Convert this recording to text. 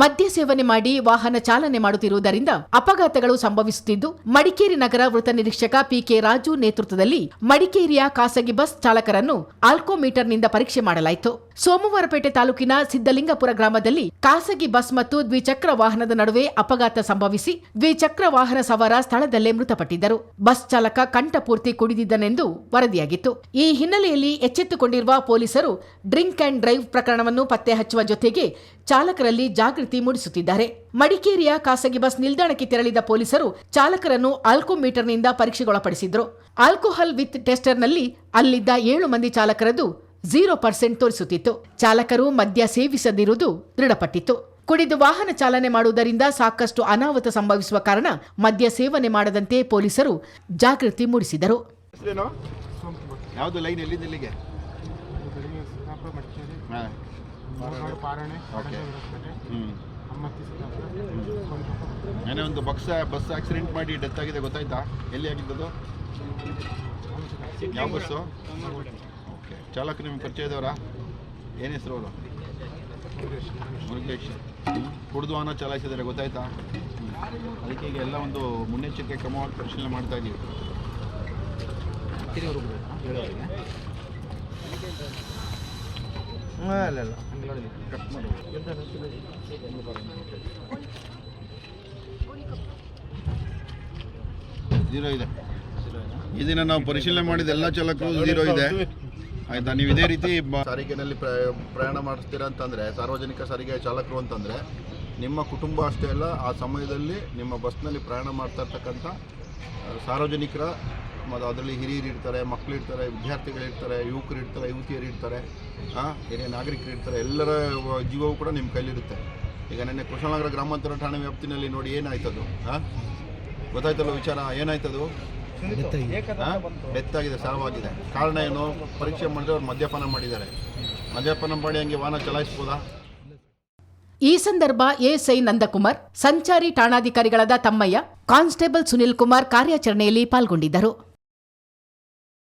ಮದ್ಯ ಸೇವನೆ ಮಾಡಿ ವಾಹನ ಚಾಲನೆ ಮಾಡುತ್ತಿರುವುದರಿಂದ ಅಪಘಾತಗಳು ಸಂಭವಿಸುತ್ತಿದ್ದು, ಮಡಿಕೇರಿ ನಗರ ವೃತ್ತ ನಿರೀಕ್ಷಕ ಪಿಕೆ ರಾಜು ನೇತೃತ್ವದಲ್ಲಿ ಮಡಿಕೇರಿಯ ಖಾಸಗಿ ಬಸ್ ಚಾಲಕರನ್ನು ಆಲ್ಕೋಮೀಟರ್ನಿಂದ ಪರೀಕ್ಷೆ ಮಾಡಲಾಯಿತು. ಸೋಮವಾರಪೇಟೆ ತಾಲೂಕಿನ ಸಿದ್ದಲಿಂಗಪುರ ಗ್ರಾಮದಲ್ಲಿ ಖಾಸಗಿ ಬಸ್ ಮತ್ತು ದ್ವಿಚಕ್ರ ವಾಹನದ ನಡುವೆ ಅಪಘಾತ ಸಂಭವಿಸಿ ದ್ವಿಚಕ್ರ ವಾಹನ ಸವಾರ ಸ್ಥಳದಲ್ಲೇ ಮೃತಪಟ್ಟಿದ್ದರು. ಬಸ್ ಚಾಲಕ ಕಂಠಪೂರ್ತಿ ಕುಡಿದಿದ್ದನೆಂದು ವರದಿಯಾಗಿತ್ತು. ಈ ಹಿನ್ನೆಲೆಯಲ್ಲಿ ಎಚ್ಚೆತ್ತುಕೊಂಡಿರುವ ಪೊಲೀಸರು ಡ್ರಿಂಕ್ ಅಂಡ್ ಡ್ರೈವ್ ಪ್ರಕರಣವನ್ನು ಪತ್ತೆ ಹಚ್ಚುವ ಜೊತೆಗೆ ಚಾಲಕರಲ್ಲಿ ಜಾಗೃತಿ ಮೂಡಿಸುತ್ತಿದ್ದಾರೆ. ಮಡಿಕೇರಿಯ ಖಾಸಗಿ ಬಸ್ ನಿಲ್ದಾಣಕ್ಕೆ ತೆರಳಿದ ಪೊಲೀಸರು ಚಾಲಕರನ್ನು ಆಲ್ಕೋಮೀಟರ್ನಿಂದ ಪರೀಕ್ಷೆಗೊಳಪಡಿಸಿದ್ರು. ಆಲ್ಕೋಹಾಲ್ ವಿತ್ ಟೆಸ್ಟರ್ನಲ್ಲಿ ಅಲ್ಲಿದ್ದ ಏಳು ಮಂದಿ ಚಾಲಕರದ್ದು ಝೀರೋ ಪರ್ಸೆಂಟ್ ತೋರಿಸುತ್ತಿತ್ತು. ಚಾಲಕರು ಮದ್ಯ ಸೇವಿಸದಿರುವುದು ದೃಢಪಟ್ಟಿತ್ತು. ಕುಡಿದು ವಾಹನ ಚಾಲನೆ ಮಾಡುವುದರಿಂದ ಸಾಕಷ್ಟು ಅನಾಹುತ ಸಂಭವಿಸುವ ಕಾರಣ ಮದ್ಯ ಸೇವನೆ ಮಾಡದಂತೆ ಪೊಲೀಸರು ಜಾಗೃತಿ ಮೂಡಿಸಿದರು. ಯಾವುದು ಲೈನ್ ಎಲ್ಲಿಂದ ಪಾರಣೆ ಓಕೆ. ಹ್ಞೂ ಒಂದು ಬಸ್ ಬಸ್ ಆಕ್ಸಿಡೆಂಟ್ ಮಾಡಿ ಡೆತ್ ಆಗಿದೆ ಗೊತ್ತಾಯ್ತಾ? ಎಲ್ಲಿ ಆಗಿದ್ದದು? ಯಾವ ಬಸ್ಸು? ಓಕೆ. ಚಾಲಕ ನಿಮ್ಗೆ ಪರಿಚಯ ಇದ್ದವರಾ? ಏನು ಹೆಸರು ಅವರು? ಮುರುಗೇಶ್ ಕುಡಿದು ವಾಹನ ಚಲಾಯಿಸಿದ್ದಾರೆ ಗೊತ್ತಾಯ್ತಾ? ಅದಕ್ಕೆ ಈಗ ಎಲ್ಲ ಒಂದು ಮುನ್ನೆಚ್ಚರಿಕೆ ಕ್ರಮವಾಗಿ ಪರಿಶೀಲನೆ ಮಾಡ್ತಾ ಇದ್ದೀವಿ ಝೀರೋ ಇದೆ. ಈ ದಿನ ನಾವು ಪರಿಶೀಲನೆ ಮಾಡಿದ ಎಲ್ಲ ಚಾಲಕರು ಜೀರೋ ಇದೆ. ಆಯ್ತಾ ನೀವು ಇದೇ ರೀತಿ ಸಾರಿಗೆನಲ್ಲಿ ಪ್ರ- ಪ್ರಯಾಣ ಮಾಡಿಸ್ತೀರಾ ಅಂತಂದರೆ ಸಾರ್ವಜನಿಕ ಸಾರಿಗೆ ಚಾಲಕರು ಅಂತಂದರೆ ನಿಮ್ಮ ಕುಟುಂಬ ಅಷ್ಟೇ ಅಲ್ಲ ಆ ಸಮಯದಲ್ಲಿ ನಿಮ್ಮ ಬಸ್ನಲ್ಲಿ ಪ್ರಯಾಣ ಮಾಡ್ತಾ ಇರ್ತಕ್ಕಂಥ ಸಾರ್ವಜನಿಕರ ಮತ್ತು ಅದರಲ್ಲಿ ಹಿರಿಯರು ಇರ್ತಾರೆ ಮಕ್ಕಳು ಇರ್ತಾರೆ ವಿದ್ಯಾರ್ಥಿಗಳು ಇರ್ತಾರೆ ಯುವಕರು ಇರ್ತಾರೆ ಯುವತಿಯರು ಇರ್ತಾರೆ ಹಿರಿಯ ನಾಗರಿಕರು ಇರ್ತಾರೆ ಎಲ್ಲರ ಜೀವವು ಕೂಡ ನಿಮ್ಮ ಕೈಲಿರುತ್ತೆ. ಈಗ ನೆನ್ನೆ ಕೃಷ್ಣನಗರ ಗ್ರಾಮಾಂತರ ಠಾಣೆ ವ್ಯಾಪ್ತಿನಲ್ಲಿ ನೋಡಿ ಏನಾಯ್ತದು ಹಾಂ ಗೊತ್ತಾಯ್ತಲ್ಲ ವಿಚಾರ? ಏನಾಯ್ತದು? ಡೆತ್ ಆಗಿದೆ ಸಾವಾಗಿದೆ ಕಾರಣ ಏನು? ಪರೀಕ್ಷೆ ಮಾಡಿದ್ರೆ ಅವ್ರು ಮದ್ಯಪಾನ ಮಾಡಿದ್ದಾರೆ. ಮದ್ಯಪಾನ ಮಾಡಿ ಹಂಗೆ ವಾಹನ ಚಲಾಯಿಸ್ಬೋದಾ? ಈ ಸಂದರ್ಭ ಎಎಸ್ಐ ನಂದಕುಮಾರ್ ಸಂಚಾರಿ ಠಾಣಾಧಿಕಾರಿಗಳಾದ ತಮ್ಮಯ್ಯ ಕಾನ್ಸ್ಟೇಬಲ್ ಸುನಿಲ್ ಕುಮಾರ್ ಕಾರ್ಯಾಚರಣೆಯಲ್ಲಿ ಪಾಲ್ಗೊಂಡಿದ್ದರು.